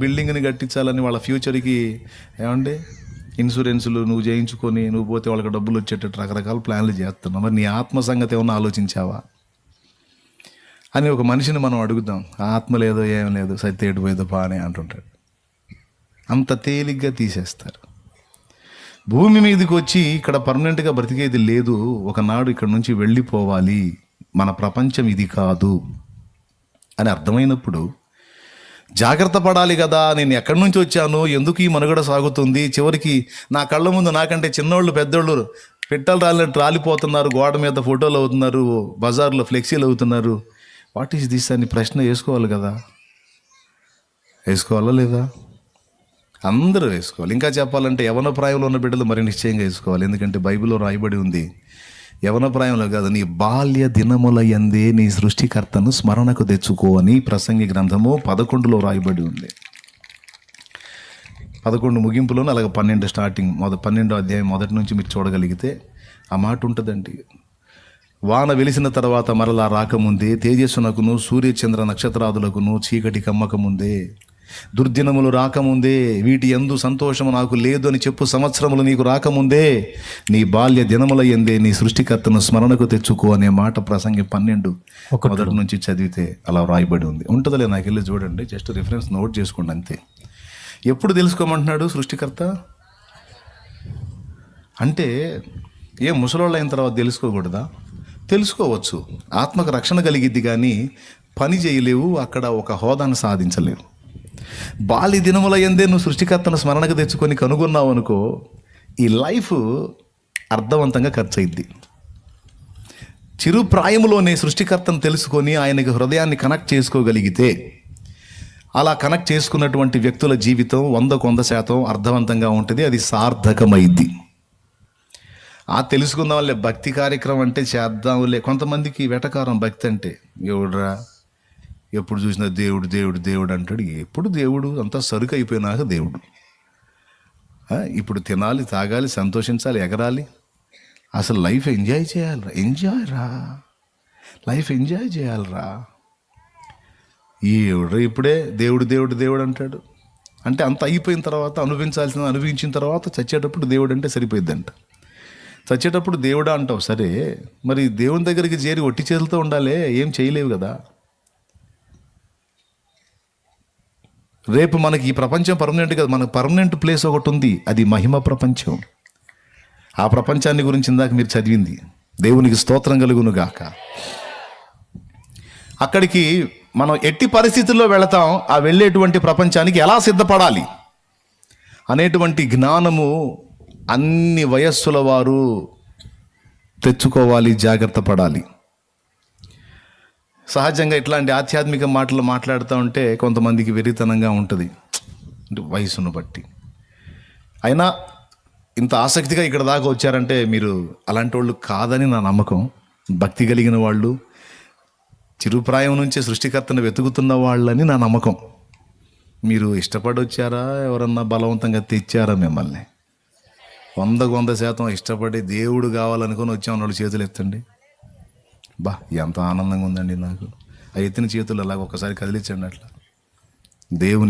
బిల్డింగ్ని కట్టించాలని వాళ్ళ ఫ్యూచర్కి ఏమండి? ఇన్సూరెన్సులు నువ్వు చేయించుకొని నువ్వు పోతే వాళ్ళకి డబ్బులు వచ్చేటట్టు రకరకాల ప్లాన్లు చేస్తున్నావు. మరి నీ ఆత్మ సంగతి ఏమన్నా ఆలోచించావా? అని ఒక మనిషిని మనం అడుగుదాం. ఆత్మ లేదో ఏం లేదు సత్యేటు పోయేదో బా అని అంటుంటాడు. అంత తేలిగ్గా తీసేస్తారు. భూమి మీదకి వచ్చి ఇక్కడ పర్మనెంట్గా బ్రతికేది లేదు. ఒకనాడు ఇక్కడ నుంచి వెళ్ళిపోవాలి. మన ప్రపంచం ఇది కాదు అని అర్థమైనప్పుడు జాగ్రత్త పడాలి కదా నేను ఎక్కడి నుంచి వచ్చాను ఎందుకు ఈ మనుగడ సాగుతుంది చివరికి నా కళ్ళ ముందు నాకంటే చిన్నోళ్ళు పెద్దోళ్ళు పెట్టలు రాలినట్టు రాలిపోతున్నారు గోడ మీద ఫోటోలు అవుతున్నారు బజార్లో ఫ్లెక్సీలు అవుతున్నారు. వాట్ ఈస్ దిస్ అని ప్రశ్న వేసుకోవాలి కదా. వేసుకోవాలా లేదా? అందరూ వేసుకోవాలి. ఇంకా చెప్పాలంటే యవన ప్రాయంలో ఉన్న బిడ్డలు మరి నిశ్చయంగా వేసుకోవాలి. ఎందుకంటే బైబిల్లో రాయబడి ఉంది యవన ప్రాయంలో కాదు నీ బాల్య దినముల ఎందే నీ సృష్టికర్తను స్మరణకు తెచ్చుకో అని ప్రసంగి గ్రంథము పదకొండులో రాయబడి ఉంది. పదకొండు ముగింపులోనే అలాగే పన్నెండు స్టార్టింగ్ మొద పన్నెండో అధ్యాయం మొదటి నుంచి మీరు చూడగలిగితే ఆ మాట ఉంటుందండి. వాన వెలిసిన తర్వాత మరలా రాకముందే తేజస్సునకును సూర్యచంద్ర నక్షత్రాదులకును చీకటి కమ్మకముందే దుర్దినములు రాకముందే వీటి ఎందు సంతోషము నాకు లేదు అని చెప్పు సంవత్సరములు నీకు రాకముందే నీ బాల్య దినముల ఎందే నీ సృష్టికర్తను స్మరణకు తెచ్చుకో అనే మాట ప్రసంగి పన్నెండు మొదటి నుంచి చదివితే అలా రాయబడి ఉంది. ఉంటుందిలే నాకు వెళ్ళి చూడండి జస్ట్ రిఫరెన్స్ నోట్ చేసుకోండి అంతే. ఎప్పుడు తెలుసుకోమంటున్నాడు సృష్టికర్త? అంటే ఏ ముసలోళ్ళు అయిన తర్వాత తెలుసుకోకూడదా? తెలుసుకోవచ్చు. ఆత్మకు రక్షణ కలిగిద్ది కానీ పని చేయలేవు అక్కడ ఒక హోదాను సాధించలేవు. బాలి దినముల ఎందే నువ్వు సృష్టికర్తను స్మరణకు తెచ్చుకొని కనుగొన్నావు అనుకో ఈ లైఫ్ అర్థవంతంగా ఖర్చు అయింది చిరు ప్రాయములోనే సృష్టికర్తను తెలుసుకొని ఆయనకి హృదయాన్ని కనెక్ట్ చేసుకోగలిగితే అలా కనెక్ట్ చేసుకున్నటువంటి వ్యక్తుల జీవితం వందకు వంద శాతం అర్థవంతంగా ఉంటుంది అది సార్థకమైద్ది. ఆ తెలుసుకుందాంలే భక్తి కార్యక్రమం అంటే చేద్దాంలే. కొంతమందికి వెటకారం భక్తి అంటే ఎవడ్రా? ఎప్పుడు చూసినా దేవుడు దేవుడు దేవుడు అంటాడు. ఎప్పుడు దేవుడు అంతా సరుకు అయిపోయినాక దేవుడు. ఇప్పుడు తినాలి తాగాలి సంతోషించాలి ఎగరాలి. అసలు లైఫ్ ఎంజాయ్ చేయాలిరా ఎంజాయ్ రా. లైఫ్ ఎంజాయ్ చేయాలిరా. ఈవిడ ఇప్పుడే దేవుడు దేవుడు దేవుడు అంటాడు. అంటే అంత అయిపోయిన తర్వాత అనుభవించాల్సిన అనుభవించిన తర్వాత చచ్చేటప్పుడు దేవుడు అంటే సరిపోయిద్దంట. చచ్చేటప్పుడు దేవుడా అంటావు సరే. మరి దేవుని దగ్గరికి చేరి ఒట్టి చేతులతో ఉండాలి ఏం చేయలేవు కదా. రేపు మనకి ఈ ప్రపంచం పర్మనెంట్ కదా. మనకు పర్మనెంట్ ప్లేస్ ఒకటి ఉంది. అది మహిమ ప్రపంచం. ఆ ప్రపంచాన్ని గురించి ఇందాక మీరు చదివింది. దేవునికి స్తోత్రం కలుగును గాక. అక్కడికి మనం ఎట్టి పరిస్థితుల్లో వెళతాం ఆ వెళ్ళేటువంటి ప్రపంచానికి ఎలా సిద్ధపడాలి? అనేటువంటి జ్ఞానము అన్ని వయస్సుల వారు తెచ్చుకోవాలి జాగ్రత్త పడాలి. సహజంగా ఇట్లాంటి ఆధ్యాత్మిక మాటలు మాట్లాడుతూ ఉంటే కొంతమందికి వెరితనంగా ఉంటుంది. అంటే వయసును బట్టి. అయినా ఇంత ఆసక్తిగా ఇక్కడ దాకా వచ్చారంటే మీరు అలాంటి వాళ్ళు కాదని నా నమ్మకం. భక్తి కలిగిన వాళ్ళు చిరుప్రాయం నుంచే సృష్టికర్తను వెతుకుతున్న వాళ్ళని నా నమ్మకం. మీరు ఇష్టపడి వచ్చారా ఎవరన్నా బలవంతంగా తెచ్చారా మిమ్మల్ని? వందకు వంద శాతం ఇష్టపడి దేవుడు కావాలనుకొని వచ్చామన్న వాళ్ళు చేతులు ఎత్తండి బా ఎంత ఆనందంగా ఉందండి నాకు. ఆ ఎత్తిన చేతులు అలాగ ఒకసారి కదిలించండి అట్లా. దేవుని